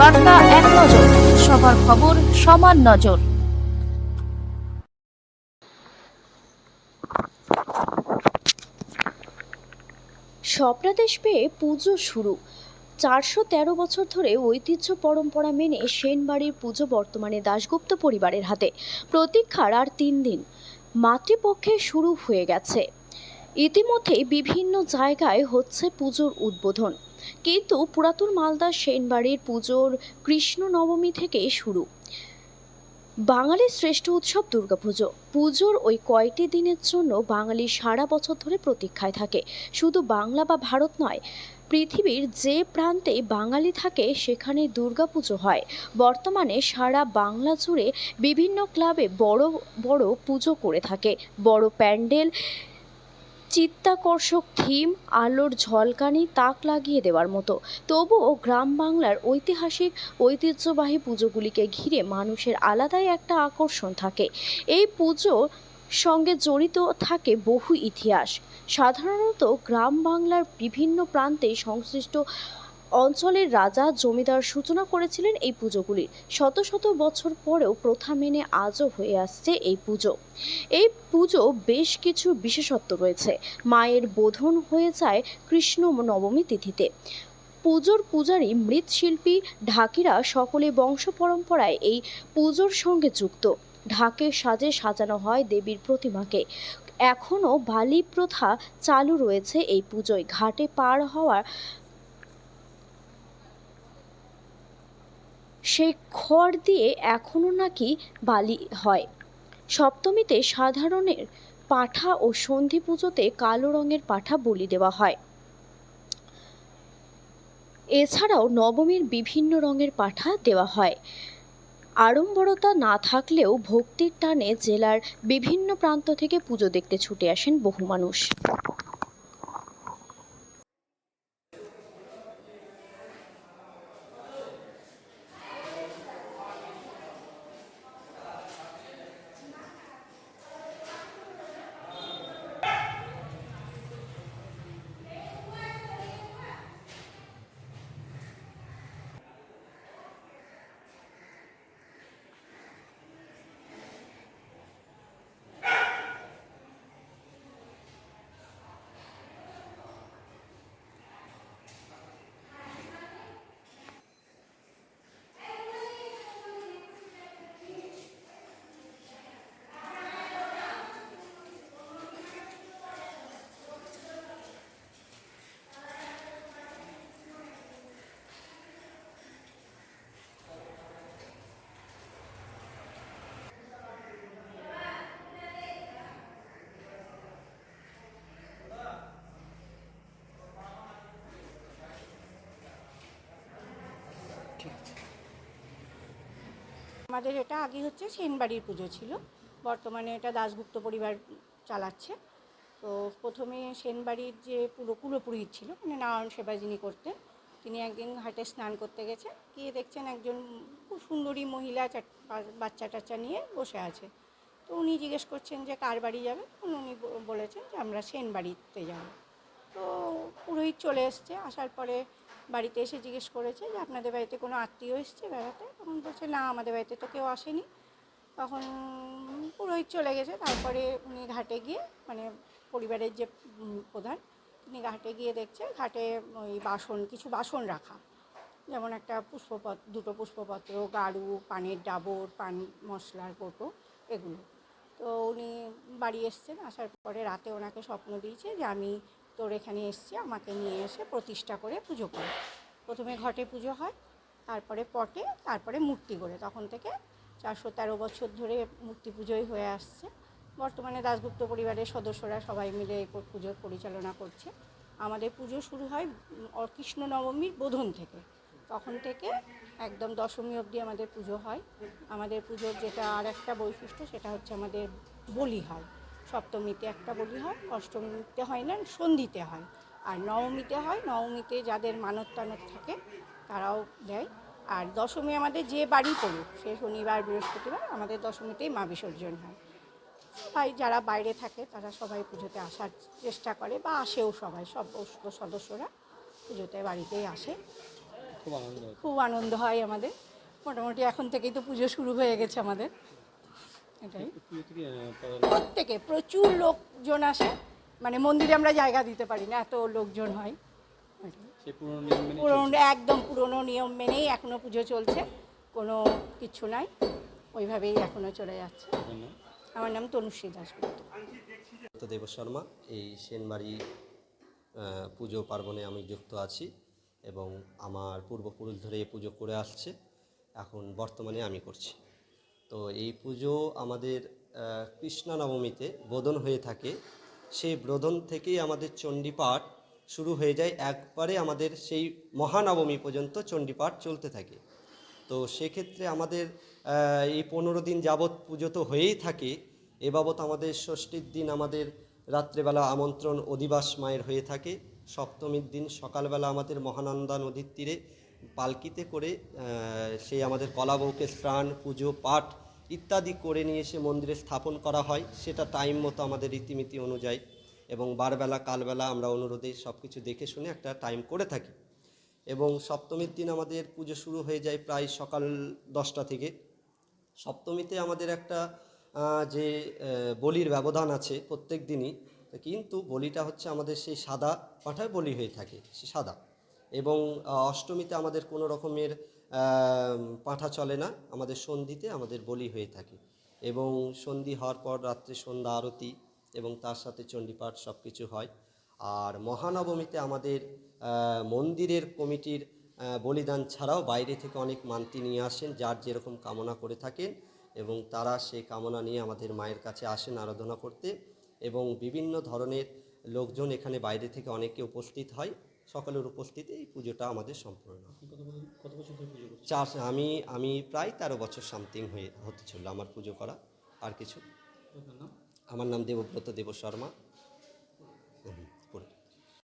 বার্তা এক নজর, সবার খবর সমান নজর। স্বপ্নাদেশ পেয়ে পুজো শুরু। চারশো তেরো বছর ধরে ঐতিহ্য পরম্পরা মেনে সেনবাড়ির পুজো বর্তমানে দাশগুপ্ত পরিবারের হাতে। প্রতীক্ষার আর তিন দিন। মাতৃপক্ষে শুরু হয়ে গেছে। ইতিমধ্যেই বিভিন্ন জায়গায় হচ্ছে পুজোর উদ্বোধন। কিন্তু পুরাতন মালদা সেনবাড়ির পুজোর কৃষ্ণ নবমী থেকে শুরু। বাঙালির শ্রেষ্ঠ উৎসব দুর্গাপুজো। পুজোর ওই কয়টি দিনের জন্য বাঙালি সারা বছর ধরে প্রতীক্ষায় থাকে। শুধু বাংলা বা ভারত নয়, পৃথিবীর যে প্রান্তে বাঙালি থাকে সেখানে দুর্গাপুজো হয়। বর্তমানে সারা বাংলা জুড়ে বিভিন্ন ক্লাবে বড় বড় পুজো করে থাকে। বড় প্যান্ডেল চিত্তাকর্ষক থিম, আলোর ঝলকানি, তাক লাগিয়ে দেওয়ার মতো। তবুও গ্রাম বাংলার ঐতিহাসিক, ঐতিহ্যবাহী পুজোগুলিকে ঘিরে মানুষের আলাদাই একটা আকর্ষণ থাকে। এই পুজো সঙ্গে জড়িত থাকে বহু ইতিহাস। সাধারণত গ্রাম বাংলার বিভিন্ন প্রান্তে সংশ্লিষ্ট অঞ্চলের রাজা জমিদার সূচনা করেছিলেন এই পুজোগুলির শত শত বছর পরেও প্রথা মেনে আজও হয়ে আসছে এই পুজো। এই পুজো বেশ কিছু বিশেষত্ব রয়েছে। মায়ের বোধন হয়ে যায় কৃষ্ণ নবমী তিথিতে। পুজোর পূজারী মৃৎশিল্পী, ঢাকিরা সকলে বংশ পরম্পরায় এই পুজোর সঙ্গে যুক্ত। ঢাকের সাজে সাজানো হয় দেবীর প্রতিমাকে। এখনও বালি প্রথা চালু রয়েছে এই পুজোয়। ঘাটে পার হওয়ার সেই খড় দিয়ে এখনও নাকি বালি হয়। সপ্তমীতে সাধারণের পাঠা ও সন্ধি পুজোতে কালো রঙের পাঠা বলি দেওয়া হয়। এছাড়াও নবমীর বিভিন্ন রঙের পাঠা দেওয়া হয়। আড়ম্বরতা না থাকলেও ভক্তির টানে জেলার বিভিন্ন প্রান্ত থেকে পুজো দেখতে ছুটে আসেন বহু মানুষ। আমাদের এটা আগে হচ্ছে সেনবাড়ির পুজো ছিল। বর্তমানে এটা দাশগুপ্ত পরিবার চালাচ্ছে। তো প্রথমে সেনবাড়ির যে পুরো কুলোপুরোহিত ছিল মানে নারায়ণ সেবা যিনি করতেন, তিনি একদিন ঘাটে স্নান করতে গেছেন। গিয়ে দেখছেন একজন খুব সুন্দরী মহিলা বাচ্চা টাচ্চা নিয়ে বসে আছে। তো উনি জিজ্ঞেস করছেন যে কার বাড়ি যাবে? উনি বলেছেন যে আমরা সেনবাড়িতে যাব। তো পুরোহিত চলে এসছে। আসার পরে বাড়িতে এসে জিজ্ঞেস করেছে যে আপনাদের বাড়িতে কোনো আত্মীয় এসছে বেড়াতে? তখন বলছে, না, আমাদের বাড়িতে তো কেউ আসেনি। তখন পুরোহিত চলে গেছে। তারপরে উনি ঘাটে গিয়ে মানে পরিবারের যে প্রধান, তিনি ঘাটে গিয়ে দেখছে, ঘাটে ওই বাসন, কিছু বাসন রাখা। যেমন একটা পুষ্পপত্র দুটো পুষ্পপত্র, গাড়ু, পানের ডাবর, পান, মশলার কোটো, এগুলো। তো উনি বাড়ি এসছেন, আসার পরে রাতে ওনাকে স্বপ্ন দিয়েছে যে আমি তোর এখানে এসছি, আমাকে নিয়ে এসে প্রতিষ্ঠা করে পুজো করে। প্রথমে ঘটে পুজো হয়, তারপরে পটে, তারপরে মূর্তি গড়ে। তখন থেকে চারশো তেরো বছর ধরে মূর্তি পুজোই হয়ে আসছে। বর্তমানে দাশগুপ্ত পরিবারের সদস্যরা সবাই মিলে এই প- পুজোর পরিচালনা করছে। আমাদের পুজো শুরু হয় কৃষ্ণ নবমীর বোধন থেকে। তখন থেকে একদম দশমী অবধি আমাদের পুজো হয়। আমাদের পুজোর যেটা আর একটা বৈশিষ্ট্য, সেটা হচ্ছে আমাদের বলি হয়। সপ্তমীতে একটা বলি হয় অষ্টমীতে হয় না সন্ধিতে হয়। আর নবমীতে হয় নবমীতে যাদের মানত টানত থাকে তারাও দেয়। আর দশমী আমাদের যে বাড়ি পড়ুক সে শনিবার বৃহস্পতিবার আমাদের দশমীতেই মা বিসর্জন হয়। সবাই যারা বাইরে থাকে তারা সবাই পুজোতে আসার চেষ্টা করে বা আসেও সবাই সব সদস্যরা পুজোতে বাড়িতেই আসে। খুব আনন্দ হচ্ছে খুব আনন্দ হয় আমাদের। মোটামুটি এখন থেকেই তো পুজো শুরু হয়ে গেছে আমাদের। এটাই। প্রত্যেকে প্রচুর লোকজন আসে। মানে মন্দিরে আমরা জায়গা দিতে পারি না এত লোকজন হয়। পুরনো নিয়ম পুরনো একদম পুরনো নিয়ম মেনেই এখনও পুজো চলছে কোনো কিচ্ছু নাই ওইভাবেই এখনও চলে যাচ্ছে। আমার নাম তনুশ্রী দাসগুপ্ত দেব শর্মা এই সেনবাড়ি পুজো পার্বণে আমি যুক্ত আছি এবং আমার পূর্বপুরুষ ধরে এই পুজো করে আসছে। এখন বর্তমানে আমি করছি। তো এই পুজো আমাদের কৃষ্ণা নবমীতে বোধন হয়ে থাকে। সেই বোধন থেকেই আমাদের চণ্ডীপাঠ শুরু হয়ে যায়। একবারে আমাদের সেই মহানবমী পর্যন্ত চণ্ডীপাঠ চলতে থাকে। তো সেক্ষেত্রে আমাদের এই পনেরো দিন যাবৎ পুজো তো হয়েই থাকে। এ বাবদ আমাদের ষষ্ঠীর দিন আমাদের রাত্রেবেলা আমন্ত্রণ অধিবাস মায়ের হয়ে থাকে। সপ্তমীর দিন সকালবেলা আমাদের মহানন্দা নদীর তীরে পালকিতে করে সেই আমাদের কলাবউকে স্নান, পুজো, পাঠ ইত্যাদি করে নিয়ে এসে মন্দিরে স্থাপন করা হয়। সেটা টাইম মতো আমাদের রীতিনীতি অনুযায়ী এবং বারবেলা, কালবেলা আমরা অনুরোধে সব কিছু দেখে শুনে একটা টাইম করে থাকি। এবং সপ্তমীর দিন আমাদের পুজো শুরু হয়ে যায় প্রায় সকাল দশটা থেকে। সপ্তমীতে আমাদের একটা যে বলির ব্যবধান আছে প্রত্যেক দিনই, কিন্তু বলিটা হচ্ছে আমাদের সেই সাদা পাঠায় বলি হয়ে থাকে সে সাদা। এবং অষ্টমীতে আমাদের কোনো রকমের পাঁঠা চলে না। আমাদের সন্ধিতে আমাদের বলি হয়ে থাকে এবং সন্ধি হওয়ার পর রাত্রে সন্ধ্যা আরতি এবং তার সাথে চণ্ডীপাঠ সব কিছু হয়। আর মহানবমীতে আমাদের মন্দিরের কমিটির বলিদান ছাড়াও বাইরে থেকে অনেক মান্তি নিয়ে আসেন, যার যেরকম কামনা করে থাকেন এবং তারা সেই কামনা নিয়ে আমাদের মায়ের কাছে আসেন আরাধনা করতে এবং বিভিন্ন ধরনের লোকজন এখানে বাইরে থেকে অনেকে উপস্থিত হয়। সকলের উপস্থিতি এই পুজোটা আমাদের সম্পূর্ণ। চার আমি আমি প্রায় তেরো বছর সামথিং হয়ে হতে চলল আমার পুজো করা আর কিছু। আমার নাম দেবব্রত দেব শর্মা